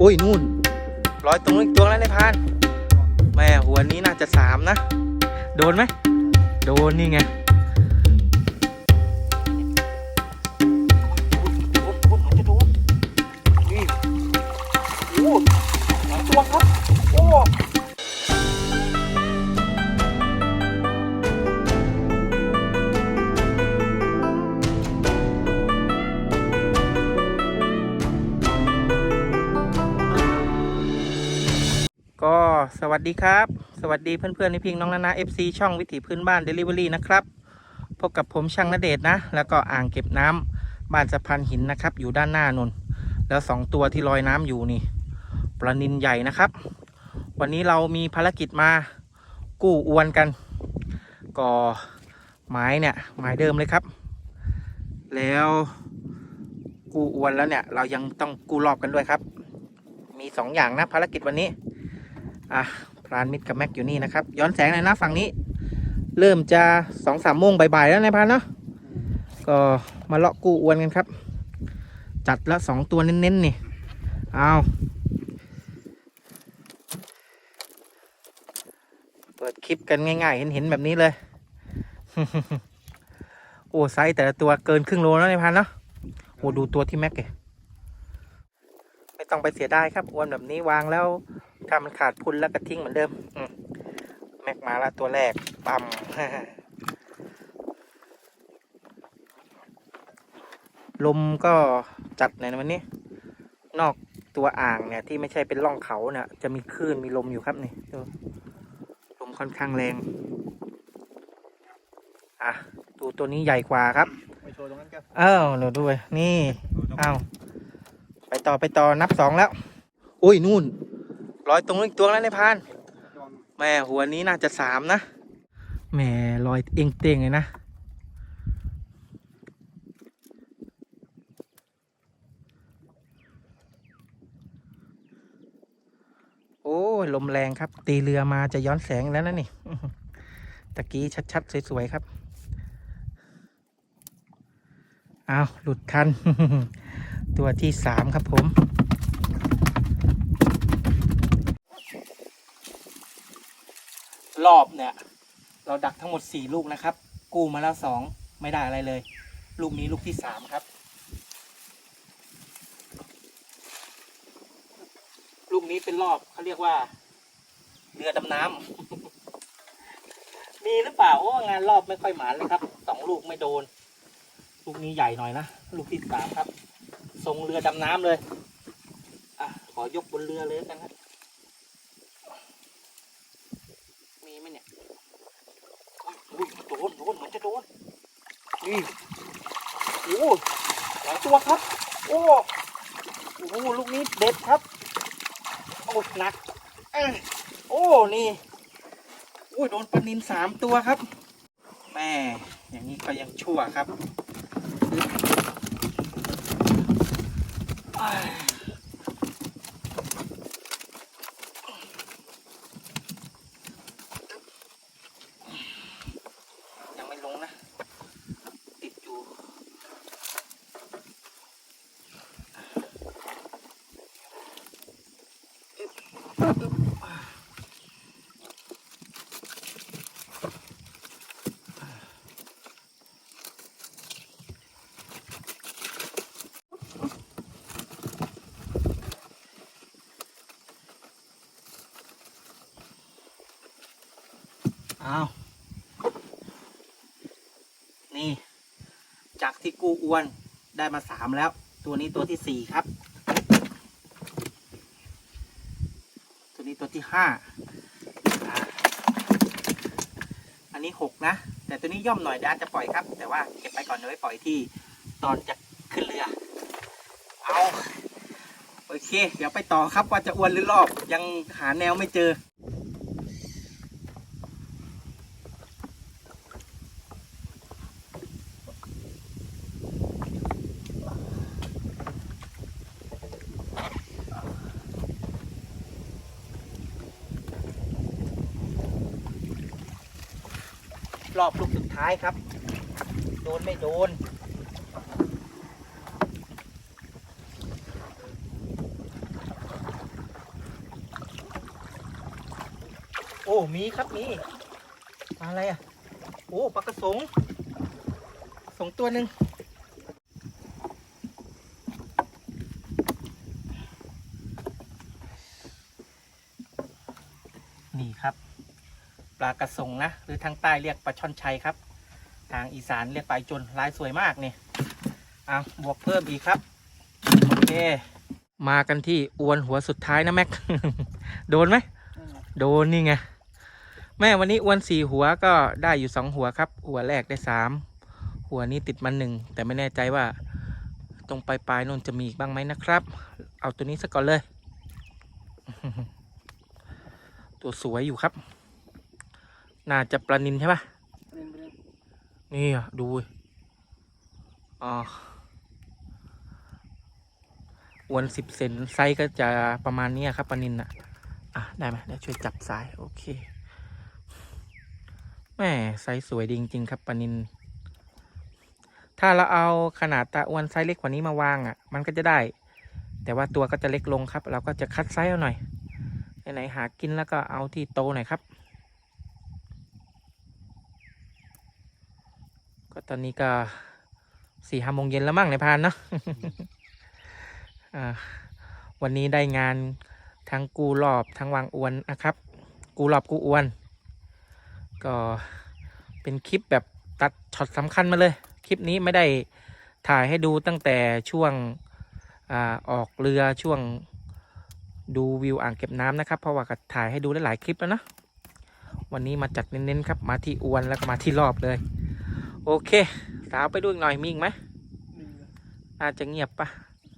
อุ้ยนู่นลอยตรงนู้นอีกตัวแล้วในพาน แม่หัวนี้น่าจะสามนะ โดนไหม โดนนี่ไงโอ้โหมันจะโดนนี่โอ้หลายตัวครับ ก็สวัสดีครับ สวัสดีเพื่อนๆในพิงน้องนานา FC ช่องวิถีพื้นบ้าน Delivery นะครับพบกับผมช่างนเดชนะ แล้วก็อ่างเก็บน้ำบ้านสะพานหินนะครับ อยู่ด้านหน้านนแล้วสองตัวที่ลอยน้ำอยู่นี่ปลานินใหญ่นะครับ วันนี้เรามีภารกิจมากู้อวนกัน ก็หมายเนี่ยหมายเดิมเลยครับ แล้วกู้อวนแล้วเนี่ย เรายังต้องกู้รอบกันด้วยครับ มีสองอย่างนะภารกิจวันนี้ อะพรานมิดกับแม็กอยู่นี่นะครับ ย้อนแสงหน่อยนะฝั่งนี้ เริ่มจะสองสามโมงบ่ายๆแล้วนายพรานเนาะก็มาเลาะกู้อวนกันครับ จัดละสองตัวเน้นๆนี่เอาเปิดคลิปกันง่ายๆ เห็นๆแบบนี้เลย โอ้ไซส์แต่ละตัวเกินครึ่งโลแล้วนายพรานเนาะโอ้ดูตัวที่แม็กเกไม่ต้องไปเสียดายครับอวนแบบนี้วางแล้ว ถ้ามันขาดพุนแล้วก็ทิ้งเหมือนเดิมอืมแม็กมาแล้วตัวแรกปั๊มลมก็จัดในวันนี้ นอกตัวอ่างเนี่ย ที่ไม่ใช่เป็นร่องเขาเนี่ยจะมีคลื่นมีลมอยู่ครับนี่ดูลมค่อนข้างแรง อะดูตัวนี้ใหญ่กว่าครับไปโชว์ตรงนั้นกันเอ้าวเดี๋ยวด้วยนี่อ้าวไปต่อไปต่อนับสองแล้ว อุ้ยนู่น ลอยตรงนู้นอีกตัวแล้วในพาน แม่หัวนี้น่าจะสามนะแหม่ลอยเองเตงเลยนะโอ้ลมแรงครับ ตีเรือมาจะย้อนแสงแล้วนะนี่ตะกี้ชัดๆสวยๆครับอ้าวหลุดคัน ตัวที่สามครับผม รอบเนี่ย เราดักทั้งหมดสี่ลูกนะครับ กู้มาแล้วสองไม่ได้อะไรเลย ลูกนี้ลูกที่สามครับ ลูกนี้เป็นรอบเขาเรียกว่า เรือดำน้ำ มีหรือเปล่าโอ้งานรอบไม่ค่อยหมานเลยครับสองลูกไม่โดน ลูกนี้ใหญ่หน่อยนะ ลูกที่สามครับ ทรงเรือดำน้ำเลย อะ ขอยกบนเรือเลยกันครับ มีไหมเนี่ย อุ้ยโดนโดนเหมือนจะโดนนี่โอ้หลายตัวครับ โอ้โอ้โหลูกนี้เด็ดครับโอ้หนักเอ้ยโอ้นี่อุ้ยโดนปลานินสามตัวครับแม่อย่างนี้ก็ยังชั่วครับอ้ายยังไม่ลงนะ ติดอยู่ อ้าว นี่ จากที่กูอ้วนได้มาสามแล้ว ตัวนี้ตัวที่สี่ครับ ตัวที่ห้าอันนี้หกนะ แต่ตัวนี้ย่อมหน่อยดาจจะปล่อยครับ แต่ว่าเก็บไปก่อนเดี๋ยวไว้ปล่อยที่ตอนจะขึ้นเรือ เอา โอเค เดี๋ยวไปต่อครับว่าจะอ้วนหรือรอบ ยังหาแนวไม่เจอายครับ โดนไม่โดน โอ้ มีครับมีอะไรอะ โอ้ปลากระสงสงตัวหนึ่งนี่ครับ ปลากระสงนะ หรือทางใต้เรียกปลาช่อนชัยครับ ทางอีสานเรียกปลาจนลายสวยมากนี่เอาบวกเพิ่มอีกครับ โอเค มากันที่อวนหัวสุดท้ายนะแม็ก โดนไหม โดนนี่ไง แม่วันนี้อวนสี่หัวก็ได้อยู่สองหัวครับ หัวแรกได้สามหัวนี้ติดมันหนึ่งแต่ไม่แน่ใจว่า ตรงปลายปลายนนจะมีอีกบ้างไหมนะครับ เอาตัวนี้ซะก่อนเลย ตัวสวยอยู่ครับ น่าจะปลานินใช่ปะ นี่อะดูอ๋ออวนสิบเซนไซส์ก็จะประมาณนี้ครับปลานินอะ อะ ได้ไหมเดี๋ยวช่วยจับสาย โอเคแม่ไซส์สวยดีจริง ๆ ครับปลานิน ถ้าเราเอาขนาดตาอ้วนไซส์เล็กกว่านี้มาวางอะ มันก็จะได้ แต่ว่าตัวก็จะเล็กลงครับ เราก็จะคัดไซส์เอาหน่อยไหนๆหากินแล้วก็เอาที่โตหน่อยครับ ตอนนี้ก็สี่ห้าโมงเย็นแล้วมั้งในพานเนาะวันนี้ได้งานทั้งกูรอบทั้งวางอวนนะครับ กูรอบกูอวน ก็เป็นคลิปแบบตัดช็อตสำคัญมาเลย คลิปนี้ไม่ได้ถ่ายให้ดูตั้งแต่ช่วงอออกเรือช่วงดูวิวอ่างเก็บน้ำนะครับ เพราะว่าก็ถ่ายให้ดูได้หลายคลิปแล้วนะวันนี้มาจัดเน้นๆครับ มาที่อวนแล้วก็มาที่รอบเลย โอเคสาวไปดูอีกหน่อยมีอีกไหมอาจจะเงียบปะ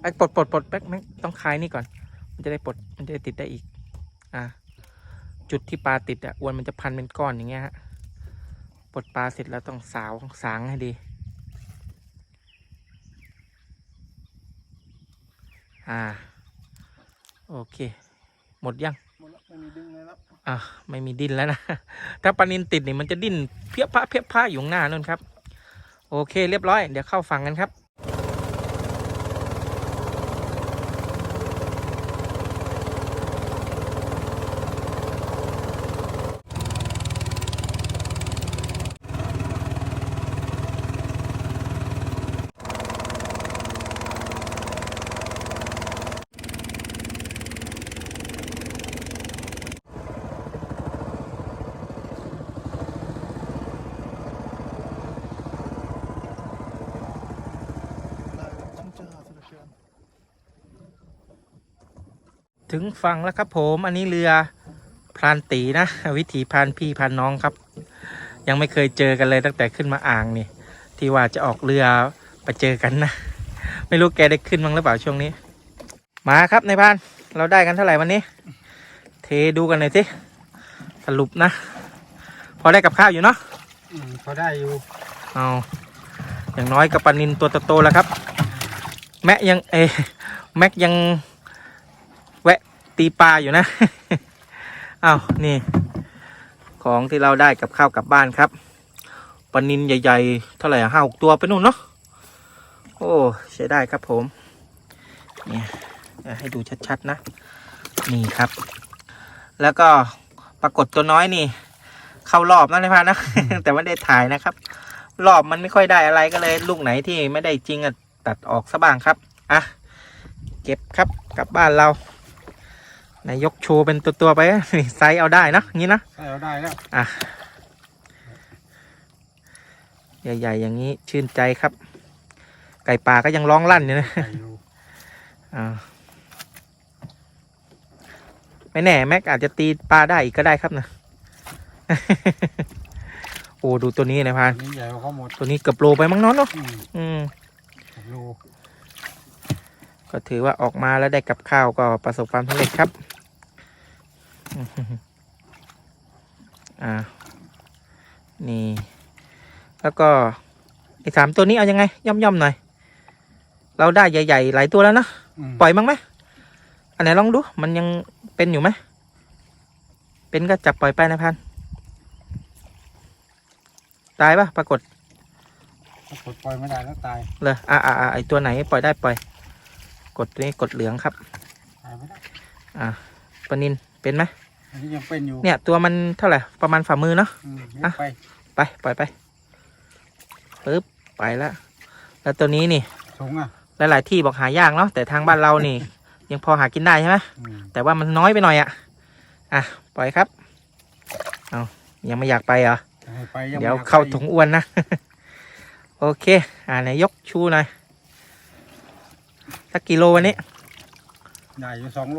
ไอ้ปลดปลดปลดแป๊กแม่งต้องคลายนี่ก่อน มันจะได้ปลดมันจะได้ติดได้อีก อ่าจุดที่ปลาติดอะอวนมันจะพันเป็นก้อนอย่างเงี้ยฮะปลดปลาเสร็จแล้วต้องสาวสางให้ดี อ่า โอเค หมดยังหมดแล้วไม่มีดึงเลยแล้วอะไม่มีดิ้นแล้วนะ ถ้าปลานินติดนี่มันจะดิ้นเพี้ยพะเพี้ยพะอยู่ข้างหน้านู่นครับ โอเคเรียบร้อย เดี๋ยวเข้าฝั่งกันครับ ฉันจะหาสลักเชือน ถึงฝั่งแล้วครับผมอันนี้เรือพรานตีนะ วิถีพรานพี่พรานน้องครับ ยังไม่เคยเจอกันเลยตั้งแต่ขึ้นมาอ่างนี่ ที่ว่าจะออกเรือไปเจอกันนะ ไม่รู้แกได้ขึ้นมั้งหรือเปล่าช่วงนี้ มาครับในายพรานเราได้กันเท่าไหร่วันนี้ เทดูกันหน่อยสิสรุปนะ พอได้กับข้าวอยู่เนาะอืมพอได้อยู่เอาอย่างน้อยกับปลานินตัวโตๆแล้วครับ แมะยังเอยแม็กยังแวะ ตีปลาอยู่นะ เอานี่ ของที่เราได้กับข้าวกลับบ้านครับปลานินใหญ่ๆ เท่าไหร่ห้าหกตัวไปนู่นเนาะ โอ้ใช้ได้ครับผม เนี่ยให้ดูชัดๆนะ นี่ครับ แล้วก็ปรากฏตัวน้อยนี่ เข้ารอบนั่นเลยพานะ แต่ไม่ได้ถ่ายนะครับ รอบมันไม่ค่อยได้อะไรก็เลย ลูกไหนที่ไม่ได้จริงอะตัดออกซะบ้างครับ อะ เก็บครับกลับบ้านเรา นายยกโชว์เป็นตัวๆไปนี่ไซส์เอาได้เนอะงี้นะใช่เราได้แล้วอะใหญ่ๆอย่างนี้ชื่นใจครับ ไก่ป่าก็ยังร้องลั่นอยู่นะได้อยู่อ่าไม่แน่แม็กอาจจะตีปลาได้อีกก็ได้ครับนะโอ้ดูตัวนี้นะพานอันนี้ใหญ่กว่าเขาหมดตัวนี้เกือบโลไปมั้งเน้องเนาะอืมอืมโลก็ถือว่าออกมาแล้วได้กับข้าวก็ประสบความสำเร็จครับ อ่า นี่ แล้วก็ไอ้สามตัวนี้เอายังไง ย่อมๆหน่อย เราได้ใหญ่ๆหลายตัวแล้วนะมปล่อยมั้งไหม อันไหนลองดู มันยังเป็นอยู่ไหม เป็นก็จับปล่อยไปนะพัน ตายปะปรากฏถ้ากดปล่อยไม่ได้แล้วตาย เลยอ่าอ่าอ่าไอตัวไหนปล่อยได้ปล่อย กดตัวนี้กดเหลืองครับ ตายไม่ได้ปลานินเป็นไหม ออันนี้ยังเป็นอยู่เนี่ย ตัวมันเท่าไหร่ประมาณฝ่ามือเนาะ อืมอะ ไปไปปล่อยไปปึ๊บไปแล้วแล้วตัวนี้นี่ถุงอะหลาย ๆ ที่บอกหายากเนาะแต่ทางบ้านเรานี่ ยังพอหากินได้ใช่ไหมอืมแต่ว่ามันน้อยไปหน่อยอะอะปล่อยครับเอายังไม่อยากไปเหรอให้ไปยังเดี๋ยวไม่อเข้าไปถุงอ้วนนะ โอเค อ่าไหนยกชูหน่อยสักกิโลวันนี้ ใหญ่อยู่สองโล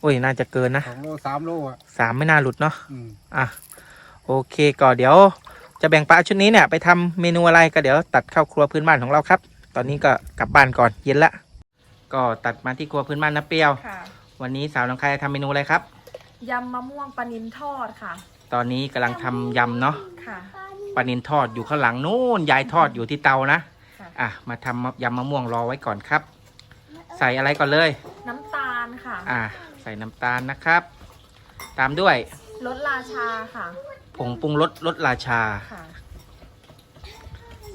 โอ้ยน่าจะเกินนะสองโลสามโลอะสามไม่น่าหลุดเนาะอืมอะโอเคก็เดี๋ยว จะแบ่งปลาชุดนี้เนี่ยไปทำเมนูอะไรก็เดี๋ยวตัดเข้าครัวพื้นบ้านของเราครับ ตอนนี้ก็กลับบ้านก่อนเย็นละก็ตัดมาที่ครัวพื้นบ้านนะเปรียวค่ะวันนี้สาวน้องใครทำเมนูอะไรครับยำมะม่วงปลานินทอดค่ะ ตอนนี้กำลังทำยำเนาะค่ะปลานินทอดอยู่ข้างหลังนู้นยายทอดอยู่ที่เตานะค่ะอะมาทำยำมะม่วงรอไว้ก่อนครับ ใส่อะไรก่อนเลย น้ำตาลค่ะ อะใส่น้ำตาลนะครับ ตามด้วยรสราชาค่ะผงปรุงรสรสราชา ค่ะ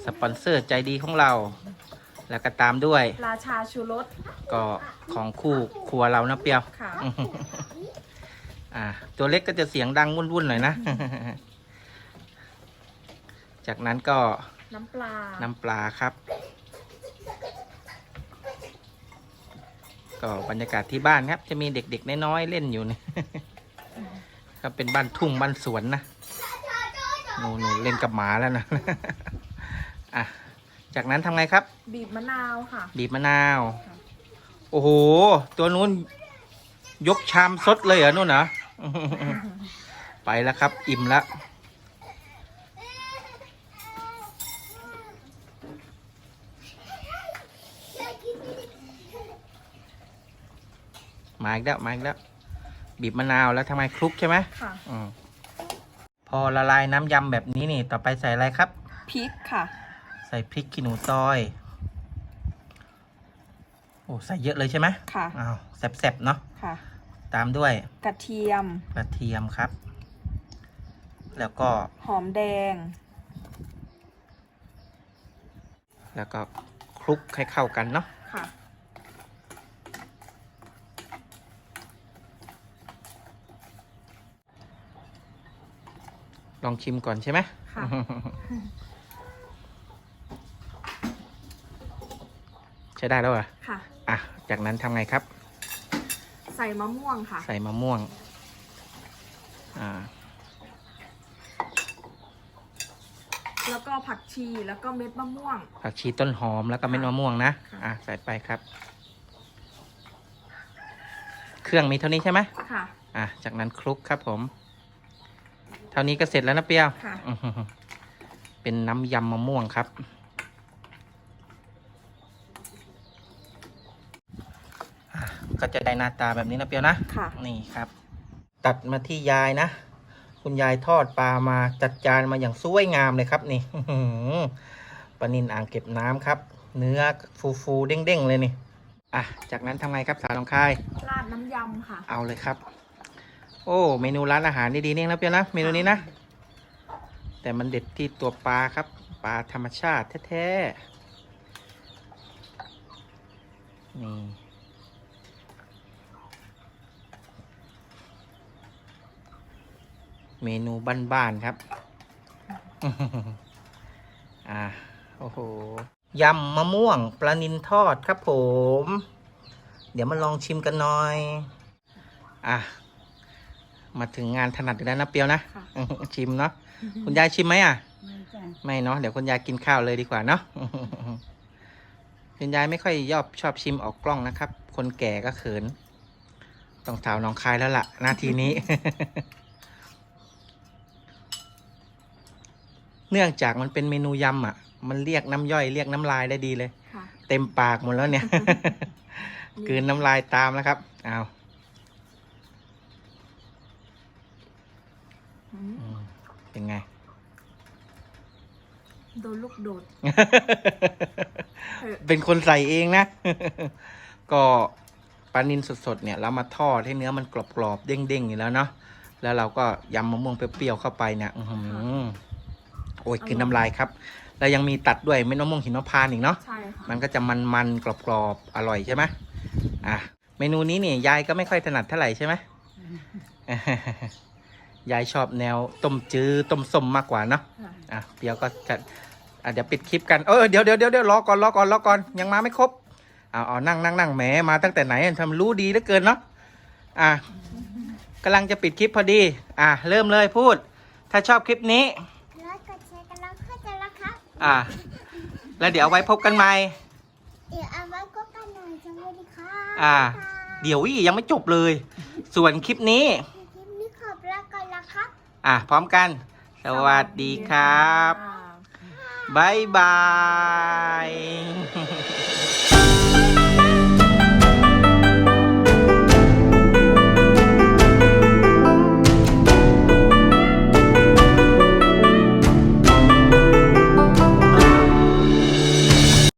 สปอนเซอร์ใจดีของเรา แล้วก็ตามด้วยราชาชูรสก็ของคู่ครัวเรานะเปรียว ค่ะ อ่าตัวเล็กก็จะเสียงดังวุ่นๆหน่อยนะ จากนั้นก็น้ำปลา น้ำปลาครับ ก็บรรยากาศที่บ้านครับ จะมีเด็กๆน้อยๆเล่นอยู่นี่ก็เป็นบ้านทุ่งบ้านสวนนะหนูหนูเล่นกับหมาแล้วนะอะจากนั้นทำไงครับ บีบมะนาวค่ะ บีบมะนาวครับโอ้โห ตัวนู้น ยกชามสดเลยเหรอนู่นเหรอไปแล้วครับ อิ่มแล้ว มาอีกแล้วมาอีกแล้วบีบมะนาวแล้วทำไมคลุกใช่ไหมค่ะอมพอละลายน้ำยำแบบนี้นี่ ต่อไปใส่อะไรครับ พริกค่ะ ใส่พริกขี้หนูซอยโอ้ใส่เยอะเลยใช่ไหมค่ะ อ้าวแซ่บๆเนาะค่ะ ตามด้วยกระเทียม กระเทียมครับ แล้วก็ หอมแดง แล้วก็คลุกให้เข้ากันเนาะ ค่ะ ลองชิมก่อนใช่ไหมค่ะ ใช้ได้แล้วเหรอค่ะ อะ จากนั้นทำไงครับ ใส่มะม่วงค่ะ ใส่มะม่วง อ่า แล้วก็ผักชีแล้วก็เม็ดมะม่วง ผักชีต้นหอมแล้วก็เม็ดมะม่วงนะ ค่ะ อะ ใส่ไปครับ เครื่องมีเท่านี้ใช่ไหมค่ะ อะ จากนั้นคลุกครับผม เท่านี้ก็เสร็จแล้วนะเปรี้ยวค่ะ อื้อหือเป็นน้ำยำมะม่วงครับ อะก็จะได้หน้าตาแบบนี้นะเปรี้ยวนะ ค่ะ นี่ครับ ตัดมาที่ยายนะ คุณยายทอดปลามาจัดจานมาอย่างสวยงามเลยครับนี่ อื้อหือปลานินอ่างเก็บน้ำครับ เนื้อฟูฟูๆเด้งๆเลยนี่ อะ จากนั้นทำไงครับสาวลองคาย ราดน้ำยำค่ะ เอาเลยครับ โอ้ เมนูร้านอาหารดีๆนี่นะเปียวนะ เมนูนี้นะ แต่มันเด็ดที่ตัวปลาครับ ปลาธรรมชาติแท้ๆ นี่ เมนูบ้านๆครับ อ่า โอ้โห ยำมะม่วงปลานินทอดครับผม เดี๋ยวมาลองชิมกันหน่อย อะ มาถึงงานถนัดอีกแล้วนะเปียวนะค่ะ ชิมเนาะคุณยายชิมไหมอะไม่เนาะเดี๋ยวคุณยายกินข้าวเลยดีกว่าเนาะ คุณยายไม่ค่อยยอบชอบชิมออกกล้องนะครับ คนแก่ก็เขิน ต้องสาวน้องคายแล้วล่ะหน้าทีนี้ เนื่องจากมันเป็นเมนูยำอะ มันเรียกน้ำย่อยเรียกน้ำลายได้ดีเลย ค่ะ เต็มปากหมดแล้วเนี่ย กลืนน้ำลายตามแล้วครับ เอา อืมอืมเป็นไง โดนลูกโดด เป็นคนใส่เองนะ ก็ปลานินสดๆเนี่ยเรามาทอดให้เนื้อมันกรอบๆเด้งๆอยู่แล้วเนาะแล้วเราก็ยำมะม่วงเปรี้ยวๆเข้าไปเนี่ยอื้อหือโอ้ยกินน้ำลายครับ แล้วยังมีตัดด้วยเม็ดมะม่วงหินมะพร้านต์อีกเนาะ ใช่ค่ะมันก็จะมันๆกรอบๆอร่อยใช่ไหมอะ เมนูนี้เนี่ยยายก็ไม่ค่อยถนัดเท่าไหร่ใช่ไหม ยายชอบแนวต้มจื้อต้มส้มมากกว่าเนาะค่ะอะเดี๋ยวก็จะอะเดี๋ยวปิดคลิปกันเออเดี๋ยวเดี๋ยวเดี๋ยวเดี๋ยวรอก่อนรอก่อนรอก่อนยังมาไม่ครบเอาเอานั่งนั่งนั่งแหมมาตั้งแต่ไหนทำรู้ดีเหลือเกินเนาะอะกำลังจะปิดคลิปพอดี อะเริ่มเลยพูด ถ้าชอบคลิปนี้แล้วกดแชร์กันแล้วเข้าใจแล้วครับอะแล้วเดี๋ยวไว้พบกันใหม่เดี๋ยวเอาไว้ก็กันหน่อยสวัสดีครับอ่าเดี๋ยวอียังไม่จบเลย ส่วนคลิปนี้ อะพร้อมกัน สวัสดีครับค่ะบายบาย